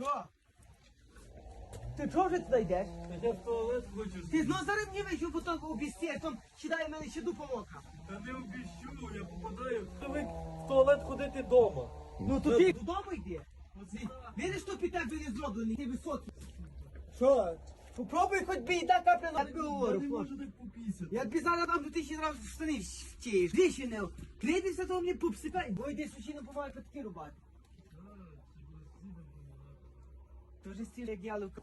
Що? Ти чого вже туди йдеш? Я в туалет хочу. Ти знов зараз мені вийшов, бо то обіцяєш, там сідає мене ще дупа мокра. Та не обіщу, я попадаю. Привик в туалет ходити вдома. Ну то ти додому йди. Оці- Видиш, що під тебе не зроблений, ти високий. Що? Попробуй хоч би так капля на тебе говорю, Я не можу так попісити. Я тобі зараз дам то до тисячі разів штани втієш. Двічі не. Прийдешся, то мені попсикай, бо йди сучі помагає такі рубати. Стіль як яловка.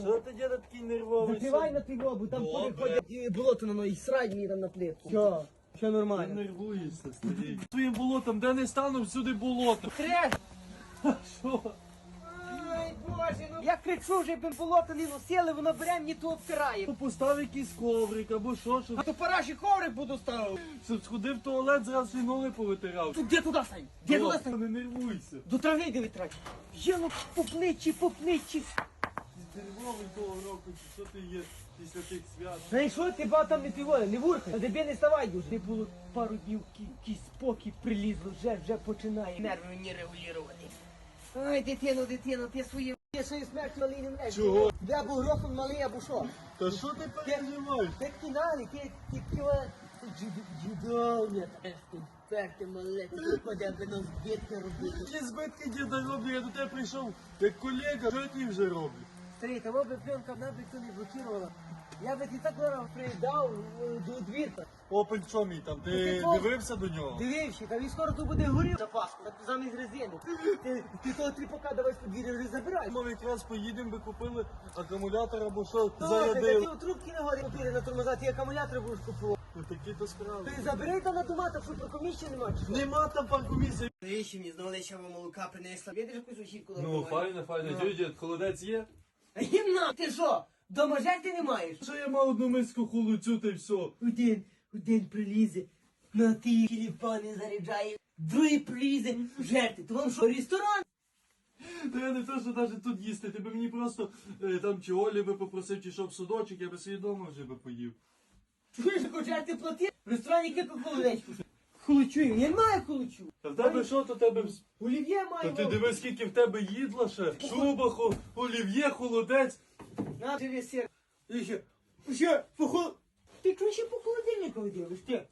Що ти діда такий нервовий? Закривай на пиво, бо там Добре. ходять і болото на ноги, срать мені там на плитку. Все, все Ти нормально? нервуєшся, старий. Своїм болотом, де не стану, всюди болото. Треш! Що? Я кричу, вже б болото не носили, воно бере мені то обтирає. Ну, Постав якийсь коврик або що, щоб, А то параші коврик буду ставив. щоб сходив в туалет, зразу свої ноги повитирав. Тут де туди стань? Де туди стань? Не нервуйся. До трави де витрать. Єло по плечі, по плечі. Нервовий того року, чи що ти є після тих свят. Знаєш що, ти ба там не пиво, не вурхай. А тебе не ставай дуже. Не було пару днів, кі- якийсь спокій прилізло, вже, вже починає. Нерви не регулювати. Ай, дитино, дитино, ти свої ти смерть малий не млеш. Чого? Я був грохом малий або що? Та що ти переживаєш? Ти кіналі, ти ківа. Джудовня, ти мале, ти ходя би нам збитки робити. Які збитки діда роблю, я до тебе прийшов як колега, що я тобі вже роблю? Старий, того би пленка вона би не блокувала. Я би ти так зараз придав е, до двірка. Опель що мій там, ти Ти дивився до нього? Дивився, та він скоро тут буде горів запаску, так замість резини. Ти, ти того тріпака давай з подвір'я вже забирай. Ми якраз поїдемо, би купили акумулятор або що, та ти трубки не горі купили на тормоза, ти акумулятор будеш купувати. Ну такі то справи. Ти забери там на томатах, що паркоміща нема чи що? Нема там паркомісії. Навіщо мені знову лещава молока принесла? Видиш якусь очітку Ну, файно, файно. Ну. Холодець є? Гімна, ти що? Дома жерти не маєш? Що я мав одну миску холодцю та й все. Один, один прилізе, на ті телефони заряджає, другий прилізе, жерти. То вам що, ресторан? Та я не те, що навіть тут їсти, ти би мені просто е, там чи Олі би попросив, чи щоб судочок, я би собі вдома вже би поїв. Чуєш, хоч жерти плати? В ресторані кілька холодечку. Холочую, я не маю холочу. Та в тебе що, то тебе... вс- Олів'є Та маю. ти дивись, скільки в тебе їдла ще. Шуба, хо- олів'є, холодець. На, живи сир. І ще, ще, по хол... Ти чого ще по холодильнику дивиш, ти?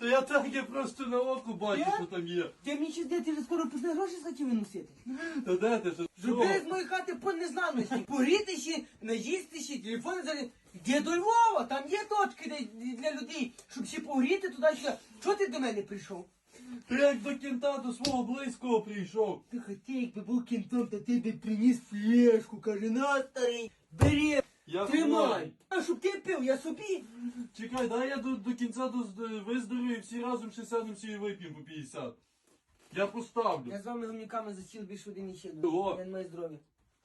Та я так я просто на око бачу, Я? що там є. Ти мені ще де, ти вже скоро почне гроші схотів виносити. Та де ти що? Зроби з моєї хати по незнаності. Погріти ще, наїсти ще, телефон заряд. Де до Львова? Там є точки де, для людей, щоб ще погріти туди сюди. Чого ти до мене прийшов? Ти як до кінта до свого близького прийшов. Ти хотів, якби був кінтом, то ти би приніс флешку. Каже, на старий, бери, Я тримай. знаю. А щоб ти пив, я собі. Чекай, дай я до, до кінця до, виздоровію всі разом ще сядемо всі і вип'ємо по 50. Я поставлю. Я з вами гомняками засіл більше один і ще Ого. Я не маю здоров'я.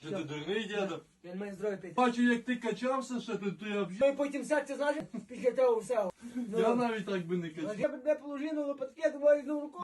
Чи ти дурний дядо? Він не маю. Бачу, як ти качався ще, ти, то я б... Ну і потім серце, знаєш, після того всього. Я Ну, навіть так би не качав. я б тебе положив на лопатки, я думаю, знову рукою.